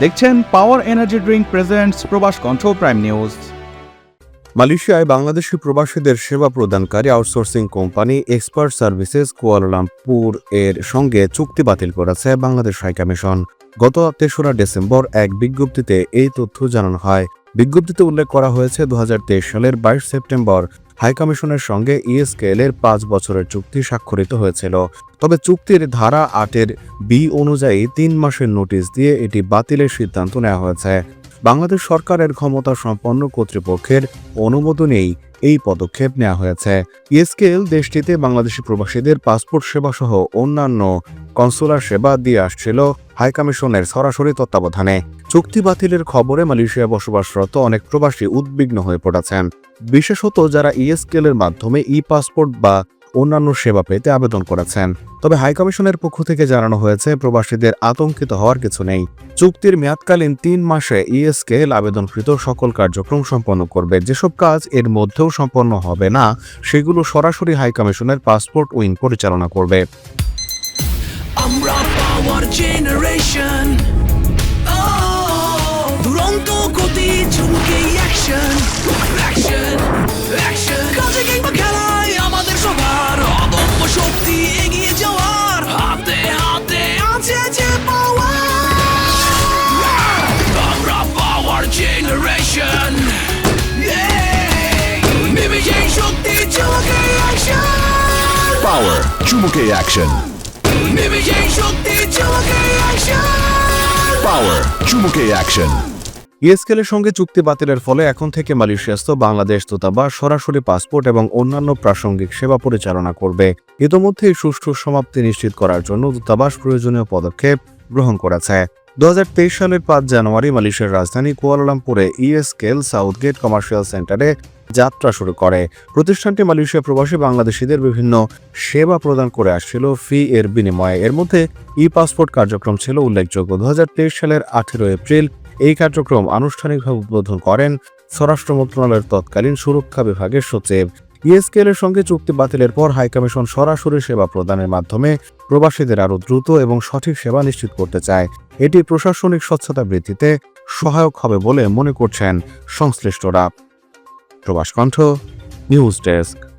দেখছেন power energy drink presents প্রবাস কণ্ঠ প্রাইম নিউজ মালয়েশিয়ায় বাংলাদেশি প্রবাসীদের সেবা প্রদানকারী outsourcing company expert services Kuala Lumpur এর সঙ্গে চুক্তি বাতিল করেছে বাংলাদেশ হাইকমিশন গত তেসরা ডিসেম্বর এক বিজ্ঞপ্তিতে এই তথ্য জানানো হয়। বিজ্ঞপ্তিতে উল্লেখ করা হয়েছে দু হাজার তেইশ সালের বাইশ সেপ্টেম্বর হাইকমিশনের সঙ্গে ইএসকেএল এর পাঁচ বছরের চুক্তি স্বাক্ষরিত হয়েছিল। তবে চুক্তির ধারা আটের বি অনুযায়ী তিন মাসের নোটিশ দিয়ে এটি বাতিলের সিদ্ধান্ত নেওয়া হয়েছে। বাংলাদেশ সরকারের ক্ষমতা সম্পন্ন কর্তৃপক্ষের অনুমোদনেই এই পদক্ষেপ নেওয়া হয়েছে। ইএসকেএল দেশটিতে বাংলাদেশি প্রবাসীদের পাসপোর্ট সেবা সহ অন্যান্য কনসুলার সেবা দিয়ে আসছিল হাইকমিশনের সরাসরি তত্ত্বাবধানে। চুক্তি বাতিলের খবরে মালয়েশিয়া বসবাসরত অনেক প্রবাসী উদ্বিগ্ন হয়ে পড়েছেন। বিশেষত যারা ইএসকেএল এর মাধ্যমে ই পাসপোর্ট বা অন্যান্য সেবা পেতে আবেদন করেছেন। তবে হাইকমিশনের পক্ষ থেকে জানানো হয়েছে, প্রবাসীদের আতঙ্কিত হওয়ার কিছু নেই। চুক্তির মেয়াদকালীন তিন মাসে ইএসকেল আবেদনকৃত সকল কার্যক্রম সম্পন্ন করবে। যেসব কাজ এর মধ্যেও সম্পন্ন হবে না, সেগুলো সরাসরি হাইকমিশনের পাসপোর্ট উইং পরিচালনা করবে। আমরা পাওয়ার জেনারেশন দুরন্ত গতি ঝুঁকে অ্যাকশন অ্যাকশন অ্যাকশন কাজে কিংবা খেলায় আমাদের সবার অদম্য শক্তি এগিয়ে যাওয়ার হাতে হাতে আছে যে পাওয়ার আমরা পাওয়ার জেনারেশন Power, চুমুকে অ্যাকশন অ্যাকশন পাওয়ার চুমুকে অ্যাকশন ইএসকেল সঙ্গে চুক্তি বাতিলের ফলে এখন থেকে মালয়েশিয়াস্ত বাংলাদেশ দূতাবাস সরাসরি পাসপোর্ট এবং অন্যান্য প্রাসঙ্গিক সেবা পরিচালনা করবে। ইতোমধ্যেই সুষ্ঠু সমাপ্তি নিশ্চিত করার জন্য দূতাবাস প্রয়োজনীয় পদক্ষেপ গ্রহণ করেছে। দু হাজার তেইশ সালের পাঁচ জানুয়ারি মালয়েশিয়ার রাজধানী কুয়ালালামপুরে ইএসকেল সাউথগেট কমার্শিয়াল সেন্টারে যাত্রা শুরু করে। প্রতিষ্ঠানটি মালয়েশিয়া প্রবাসী বাংলাদেশিদের বিভিন্ন সেবা প্রদান করে আসছিল ফি এর বিনিময়ে। এর মধ্যে ই পাসপোর্ট কার্যক্রম ছিল উল্লেখযোগ্য। দু হাজার তেইশ সালের আঠেরো এপ্রিল এই কার্যক্রম আনুষ্ঠানিকভাবে উদ্বোধন করেন স্বরাষ্ট্র মন্ত্রণালয়ের তৎকালীন সুরক্ষা বিভাগের সচিব। ইএসকেএল এর সঙ্গে চুক্তি বাতিলের পর হাইকমিশন সরাসরি সেবা প্রদানের মাধ্যমে প্রবাসীদের আরও দ্রুত এবং সঠিক সেবা নিশ্চিত করতে চায়। এটি প্রশাসনিক স্বচ্ছতা বৃদ্ধিতে সহায়ক হবে বলে মনে করছেন সংশ্লিষ্টরা। Probashkontho news desk.